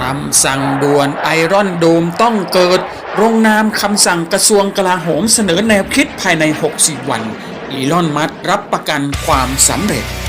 รัมป์สั่งด่วนไอรอนโดมต้องเกิด ลงนามคำสั่งกระทรวงกลาโหมเสนอแนวคิดภายใน 60 วัน อีลอนมัสก์รับประกันความสำเร็จ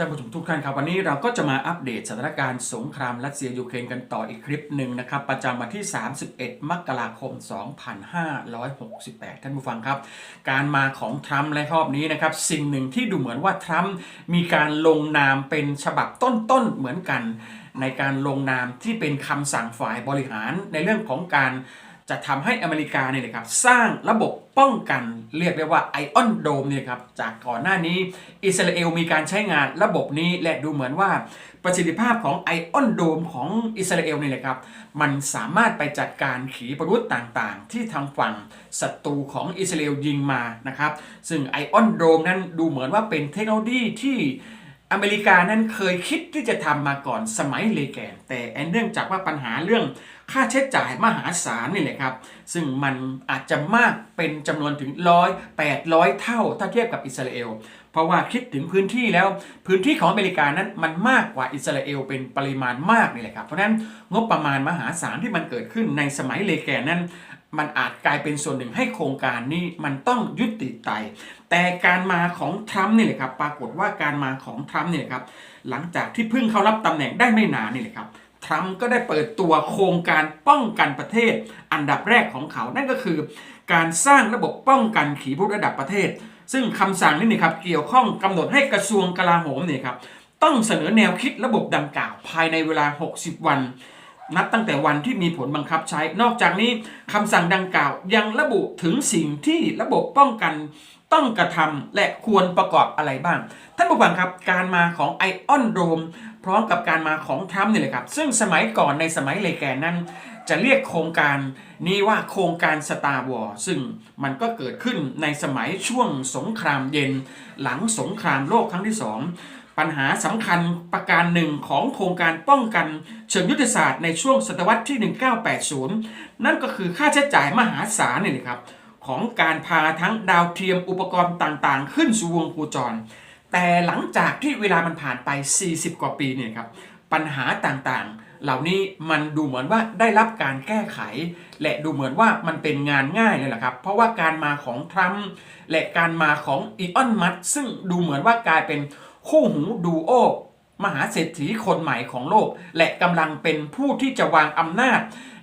ท่านผู้ชมทุกท่านครับ วันนี้เราก็จะมาอัปเดตสถานการณ์สงครามรัสเซียยูเครนกันต่ออีกคลิปหนึ่งนะครับ ประจำวันที่ 31 มกราคม 2568 ท่านผู้ฟังครับ การมาของทรัมป์ในรอบนี้นะครับ สิ่งหนึ่งที่ดูเหมือนว่าทรัมป์มีการลงนามเป็นฉบับต้นๆเหมือนกัน ในการลงนามที่เป็นคำสั่งฝ่ายบริหารในเรื่องของการ จะทำให้อเมริกาเนี่ยนะครับสร้างระบบป้องกันเรียกได้ว่าไอออนโดมเนี่ยครับจากก่อนหน้านี้ อิสราเอลมีการใช้งานระบบนี้และดูเหมือนว่า ประสิทธิภาพของไอออนโดมของอิสราเอลเนี่ยนะครับมันสามารถไปจัดการขีปนาวุธต่างๆ ที่ทางฝั่งศัตรูของอิสราเอลยิงมานะครับซึ่งไอออนโดมนั้นดูเหมือนว่าเป็นเทคโนโลยีที่ อเมริกานั้นเคยคิดที่จะทำมาก่อนสมัยเลแกน แต่เนื่องจากว่าปัญหาเรื่องค่าใช้จ่ายมหาศาลนี่แหละครับ ซึ่งมันอาจจะมากเป็นจำนวนถึงร้อยแปดร้อยเท่าถ้าเทียบกับอิสราเอล เพราะว่าคิดถึงพื้นที่แล้วพื้นที่ของอเมริกานั้นมันมากกว่าอิสราเอลเป็นปริมาณมากนี่แหละครับ เพราะฉะนั้นงบประมาณมหาศาลที่มันเกิดขึ้นในสมัยเลแกนนั้น มันอาจกลายเป็นส่วนหนึ่งให้โครงการนี้มันต้องยุติไปแต่การมาของทรัมป์นี่แหละครับปรากฏว่าการมาของทรัมป์นี่ยครับหลังจากที่เพิ่งเข้ารับตำแหน่งได้ไม่นานนี่แหละครับทรัมป์ก็ได้เปิดตัวโครงการป้องกันประเทศ อันดับแรกของเขา นั่นก็คือ การสร้างระบบป้องกันขีปนาวุธระดับประเทศ ซึ่งคำสั่งนี้นี่ครับเกี่ยวข้องกำหนดให้กระทรวงกลาโหมเนี่ยครับต้องเสนอแนวคิดระบบดังกล่าวภายในเวลา 60 วัน นับตั้งแต่วันที่มีผลบังคับใช้ นอกจากนี้คำสั่งดังกล่าวยังระบุถึงสิ่งที่ระบบป้องกันต้องกระทำและควรประกอบอะไรบ้าง ท่านผู้ฟังครับการมาของไอออนโดมพร้อมกับการมาของทรัมป์เนี่ยเลยครับ ซึ่งสมัยก่อนในสมัยเลแกนนั้น จะเรียกโครงการนี้ว่าโครงการสตาร์วอร์ซึ่งมันก็เกิดขึ้นในสมัยช่วงสงครามเย็น หลังสงครามโลกครั้งที่สองปัญหาสำคัญประการหนึ่งของโครงการป้องกันเชิงยุทธศาสตร์ในช่วงศตวรรษที่ 1980 นั่นก็คือค่าใช้จ่ายมหาศาลนี่นะครับของการพาทั้งดาวเทียมอุปกรณ์ต่างๆ ขึ้นสู่วงโคจร แต่หลังจากที่เวลามันผ่านไป 40 กว่าปีเนี่ยครับปัญหาต่างๆ เหล่านี้มันดูเหมือนว่าได้รับการแก้ไข และดูเหมือนว่ามันเป็นงานง่ายเลยแหละครับ เพราะว่าการมาของทรัมป์และการมาของอีออนมัสซึ่งดูเหมือนว่ากลายเป็นคู่หูดูโอมหาเศรษฐีคนใหม่ของโลก และกำลังเป็นผู้ที่จะวางอำนาจ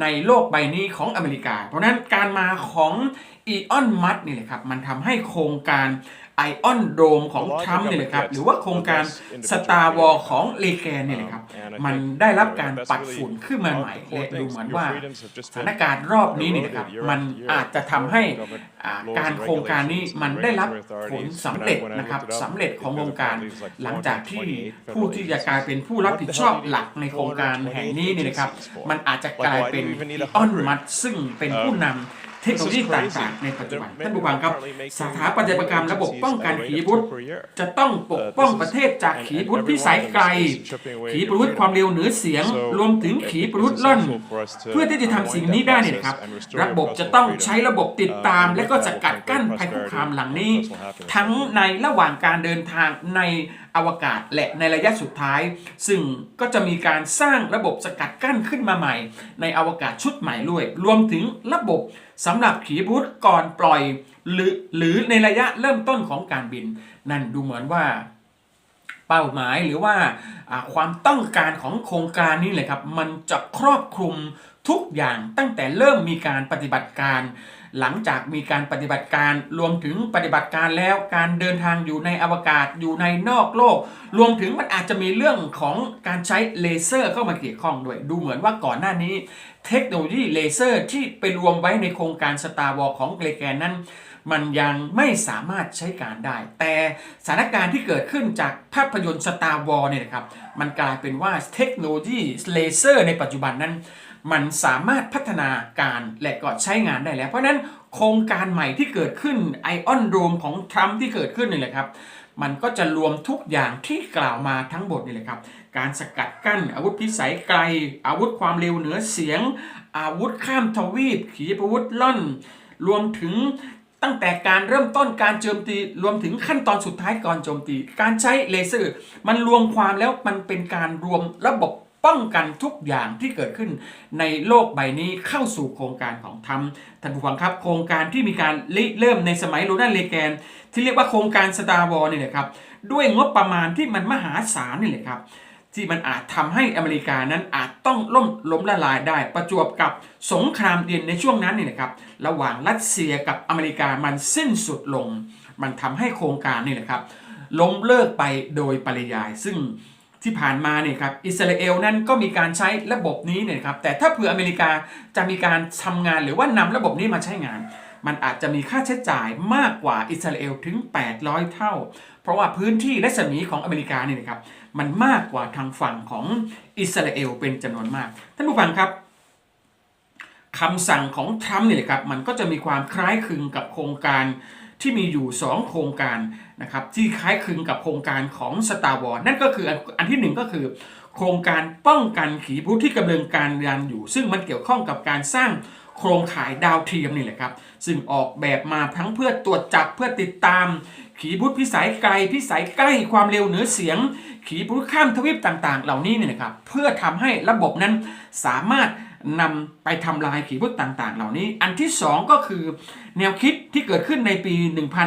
ในโลกใบนี้ของอเมริกา เพราะฉะนั้นการมาของอีออนมัสนี่แหละครับ มันทำให้โครงการ ไอออนโดมของทรัมป์นี่แหละครับหรือว่าโครงการสตาร์วอลของเลแกนเนี่ยแหละครับมันได้รับการปัดฝุ่นขึ้นมาใหม่และดูเหมือนว่าสถานการณ์รอบนี้นี่นะครับมันอาจจะทำให้อ่าการโครงการนี้มันได้รับผลสำเร็จนะครับสำเร็จของวงการ หลังจากที่ผู้ที่จะกลายเป็นผู้รับผิดชอบหลักในโครงการแห่งนี้นี่นะครับมันอาจจะกลายเป็นออนมัดซึ่งเป็นผู้นำ เทคโนโลยีต่างๆในปัจจุบันท่านผู้ฟังครับ สถาปัตยกรรมระบบป้องกันขีปนาวุธจะต้องปกป้องประเทศจากขีปนาวุธพิสัยไกล ขีปนาวุธความเร็วเหนือเสียง รวมถึงขีปนาวุธล่อน เพื่อที่จะทำสิ่งนี้ได้เนี่ยนะครับ ระบบจะต้องใช้ระบบติดตาม และก็สกัดกั้นภัยคุกคามหลังนี้ ทั้งในระหว่างการเดินทางในอวกาศและในระยะสุดท้าย ซึ่งก็จะมีการสร้างระบบสกัดกั้นขึ้นมาใหม่ ในอวกาศชุดใหม่ด้วย รวมถึงระบบสำหรับขีปนาวุธก่อนปล่อย หรือหรือในระยะเริ่มต้นของการบิน นั่นดูเหมือนว่าเป้าหมายหรือว่าอ่าความต้องการของโครงการนี้เลยครับ มันจะครอบคลุมทุกอย่างตั้งแต่เริ่มมีการปฏิบัติการ หลังจากมีการปฏิบัติการรวมถึงปฏิบัติการแล้วการเดินทางอยู่ในอวกาศอยู่ในนอกโลก รวมถึงมันอาจจะมีเรื่องของการใช้เลเซอร์เข้ามาเกี่ยวข้องด้วย ดูเหมือนว่าก่อนหน้านี้ เทคโนโลยีเลเซอร์ที่ไปรวมไว้ในโครงการสตาร์วอลของเกรแกนนั้น มันยังไม่สามารถใช้การได้ แต่สถานการณ์ที่เกิดขึ้นจากภาพยนตร์ Star Wars เนี่ยนะครับ มันกลายเป็นว่าเทคโนโลยีเลเซอร์ในปัจจุบันนั้น มันสามารถพัฒนาการและก็ใช้งานได้แล้ว เพราะนั้นโครงการใหม่ที่เกิดขึ้นไอออนโดมของทรัมป์ที่เกิดขึ้นนี่แหละครับ มันก็จะรวมทุกอย่างที่กล่าวมาทั้งหมดนี่แหละครับ การสกัดกั้นอาวุธพิสัยไกล อาวุธความเร็วเหนือเสียง อาวุธข้ามทวีปขีปนาวุธล่อนรวมถึง ตั้งแต่การเริ่มต้นการโจมตีรวมถึงขั้นตอนสุดท้ายก่อนโจมตี การใช้เลเซอร์ มันรวมความแล้วมันเป็นการรวมระบบป้องกันทุกอย่างที่เกิดขึ้นในโลกใบนี้เข้าสู่โครงการของทำท่านผู้ฟังครับ โครงการที่มีการริเริ่มในสมัยโรนัลด์เลแกน ที่เรียกว่าโครงการสตาร์วอร์นี่แหละครับ ด้วยงบประมาณที่มันมหาศาลนี่แหละครับ ที่มันอาจทำให้อเมริกานั้นอาจต้องล่มล้มละลายได้ ประจวบกับสงครามเย็นในช่วงนั้นนี่นะครับระหว่างรัสเซียกับอเมริกามันสิ้นสุดลง มันทำให้โครงการนี่แหละครับล้มเลิกไปโดยปริยาย ซึ่งที่ผ่านมาเนี่ยครับอิสราเอลนั้นก็มีการใช้ระบบนี้เนี่ยครับแต่ถ้าเผื่ออเมริกาจะมีการทำงานหรือว่านำระบบนี้มาใช้งาน มันอาจจะมีค่าใช้จ่ายมากกว่าอิสราเอลถึง 800 เท่า ราะว่าพื้นที่และสมีของอเมริกาเนี่ยนะครับมันมากกว่าทางฝั่งของอิสราเอลเป็นจำนวนมาก ท่านผู้ฟังครับคำสั่งของทรัมป์เนี่ยครับมันก็จะมีความคล้ายคลึงกับโครงการที่มีอยู่ 2 โครงการนะครับที่คล้ายคลึงกับโครงการของ Star Wars นั่นก็คืออันที่หนึ่งก็คือ โครงการป้องกันขีปนาวุธที่กำลังการยันอยู่ ซึ่งมันเกี่ยวข้องกับการสร้าง โครงข่ายดาวเทียมนี่แหละครับ ซึ่งออกแบบมาทั้งเพื่อตรวจจับเพื่อติดตาม ขีปนาวุธพิสัยไกลพิสัยใกล้ความเร็วเหนือเสียง ขีปนาวุธข้ามทวีปต่างๆ เหล่านี้เนี่ยนะครับเพื่อทำให้ระบบนั้นสามารถ นำไปทำลายขีปนาวุธต่าง ๆ เหล่านี้ อันที่ 2 ก็คือแนวคิดที่เกิดขึ้นในปี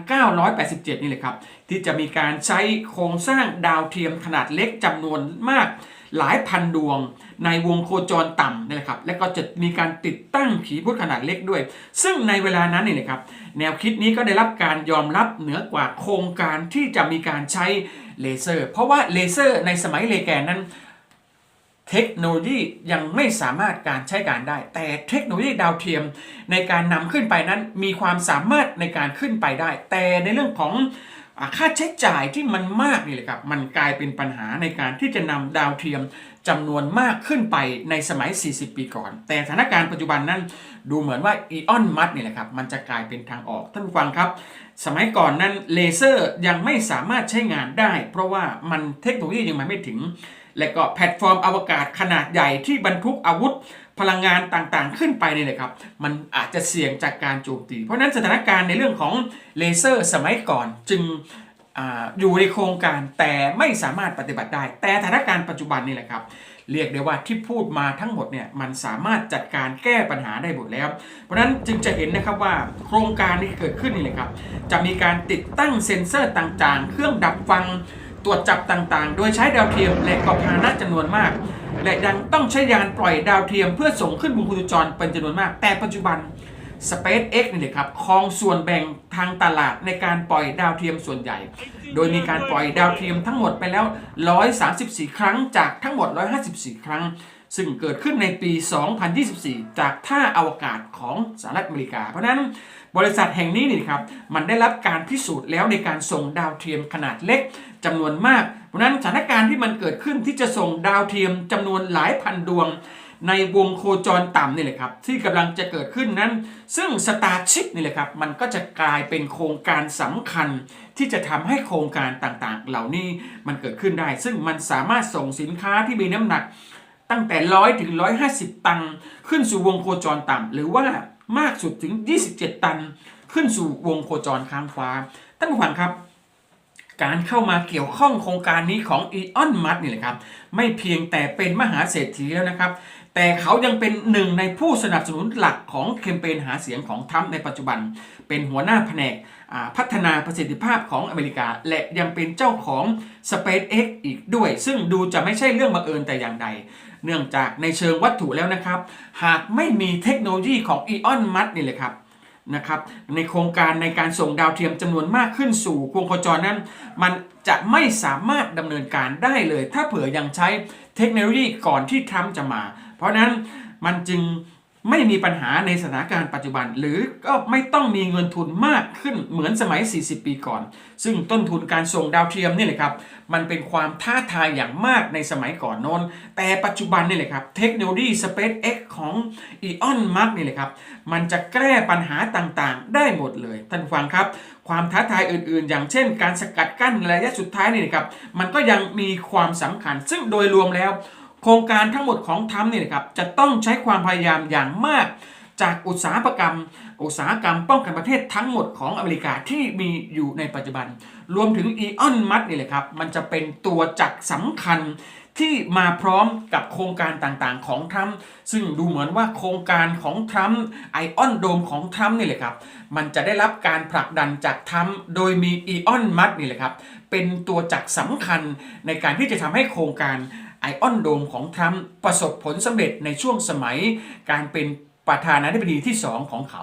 1987 นี่แหละครับ ที่จะมีการใช้โครงสร้างดาวเทียมขนาดเล็กจำนวนมากหลายพันดวงในวงโคจรต่ำนี่แหละครับ และก็จะมีการติดตั้งขีปนาวุธขนาดเล็กด้วย ซึ่งในเวลานั้นนี่นะครับ แนวคิดนี้ก็ได้รับการยอมรับเหนือกว่าโครงการที่จะมีการใช้เลเซอร์ เพราะว่าเลเซอร์ในสมัยเลแกนนั้น เทคโนโลยียังไม่สามารถการใช้การได้ แต่เทคโนโลยีดาวเทียมในการนำขึ้นไปนั้นมีความสามารถในการขึ้นไปได้ แต่ในเรื่องของค่าใช้จ่ายที่มันมากนี่แหละครับ มันกลายเป็นปัญหาในการที่จะนำดาวเทียมจำนวนมากขึ้นไปในสมัย 40 ปีก่อน แต่สถานการณ์ปัจจุบันนั้นดูเหมือนว่าอีออนมัดนี่แหละครับ มันจะกลายเป็นทางออกท่านฟังครับ สมัยก่อนนั้นเลเซอร์ยังไม่สามารถใช้งานได้ เพราะว่ามันเทคโนโลยียังมาไม่ถึง และก็แพลตฟอร์มอวกาศขนาดใหญ่ที่บรรทุกอาวุธพลังงานต่างๆ ขึ้นไปเนี่ยนะครับ มันอาจจะเสี่ยงจากการโจมตี เพราะนั้นสถานการณ์ในเรื่องของเลเซอร์สมัยก่อนจึงออยู่ในโครงการแต่ไม่สามารถปฏิบัติได้ แต่สถานการณ์ปัจจุบันนี่แหละครับเรียกได้ว่าที่พูดมาทั้งหมดเนี่ยมันสามารถจัดการแก้ปัญหาได้หมดแล้ว เพราะนั้นจึงจะเห็นนะครับว่าโครงการนี้เกิดขึ้นนี่แหละครับ จะมีการติดตั้งเซ็นเซอร์ต่างๆ เครื่องดักฟัง ตรวจจับต่างๆ โดยใช้ดาวเทียมและก็พาหนะจำนวนมาก และยังต้องใช้ยานปล่อยดาวเทียมเพื่อส่งขึ้นบนโคจรเป็นจำนวนมาก แต่ปัจจุบัน SpaceX นี่แหละครับครองส่วนแบ่งทางตลาดในการปล่อยดาวเทียมส่วนใหญ่ โดยมีการปล่อยดาวเทียมทั้งหมดไปแล้ว 134 ครั้งจากทั้งหมด 154 ครั้ง ซึ่งเกิดขึ้นในปี 2024 จากท่าอวกาศของสหรัฐอเมริกา เพราะนั้นบริษัทแห่งนี้นี่ครับมันได้รับการพิสูจน์แล้วในการส่งดาวเทียมขนาดเล็ก จำนวนมาก เพราะนั้นสถานการณ์ที่มันเกิดขึ้นที่จะส่งดาวเทียมจำนวนหลายพันดวง ในวงโคจรต่ำนี่แหละครับ ที่กำลังจะเกิดขึ้นนั้น ซึ่ง Starship นี่แหละครับ มันก็จะกลายเป็นโครงการสำคัญ ที่จะทำให้โครงการต่างๆ เหล่านี้มันเกิดขึ้นได้ ซึ่งมันสามารถส่งสินค้าที่มีน้ำหนัก ตั้งแต่100ถึง150ตันขึ้นสู่วงโคจรต่ำหรือว่ามากสุดถึง 27 ตัน ขึ้นสู่วงโคจรค้างฟ้าท่านผู้ฟังครับ การเข้ามาเกี่ยวข้องโครงการนี้ของอีออนมัดนี่แหละครับ ไม่เพียงแต่เป็นมหาเศรษฐีแล้วนะครับ แต่เขายังเป็นหนึ่งในผู้สนับสนุนหลักของแคมเปญหาเสียงของทรัมป์ในปัจจุบัน เป็นหัวหน้าแผนกพัฒนาประสิทธิภาพของอเมริกา และยังเป็นเจ้าของ SpaceX อีกด้วย ซึ่งดูจะไม่ใช่เรื่องบังเอิญแต่อย่างใด เนื่องจากในเชิงวัตถุแล้วนะครับ หากไม่มีเทคโนโลยีของอีออนมัดนี่เลยครับ นะครับในโครงการในการส่งดาวเทียมจำนวนมากขึ้นสู่วงโคจรนั้น มันจะไม่สามารถดำเนินการได้เลย ถ้าเผื่อยังใช้เทคโนโลยีก่อนที่ทรัมป์จะมา เพราะนั้นมันจึง ไม่มีปัญหาในสถานการณ์ปัจจุบัน หรือก็ไม่ต้องมีเงินทุนมากขึ้นเหมือนสมัย 40 ปีก่อน ซึ่งต้นทุนการส่งดาวเทียมนี่แหละครับมันเป็นความท้าทายอย่างมากในสมัยก่อนโน้น แต่ปัจจุบันนี่แหละครับเทคโนโลยี SpaceX ของ Elon Musk นี่แหละครับมันจะแก้ปัญหาต่างๆ ได้หมดเลยท่านฟังครับ ความท้าทายอื่นๆ อย่างเช่น การสกัดกั้นระยะสุดท้ายนี่นะครับมันก็ยังมีความสำคัญ ซึ่งโดยรวมแล้ว โครงการทั้งหมดของทรัมป์นี่นะครับจะต้องใช้ความพยายามอย่างมาก จากอุตสาหกรรม อุตสาหกรรมป้องกันประเทศทั้งหมดของอเมริกาที่มีอยู่ในปัจจุบัน รวมถึงอีออนมัดนี่แหละครับมันจะเป็นตัวจักรสำคัญที่มาพร้อมกับโครงการต่างๆของทรัมป์ซึ่งดูเหมือนว่าโครงการของทรัมป์ไอออนโดมของทรัมป์นี่แหละครับ มันจะได้รับการผลักดันจากทรัมป์โดยมีอีออนมัดนี่แหละครับ เป็นตัวจักรสำคัญในการที่จะทำให้โครงการ ไอออนโดมของทรัมป์ประสบผลสำเร็จในช่วงสมัยการเป็นประธานาธิบดีที่สองของเขา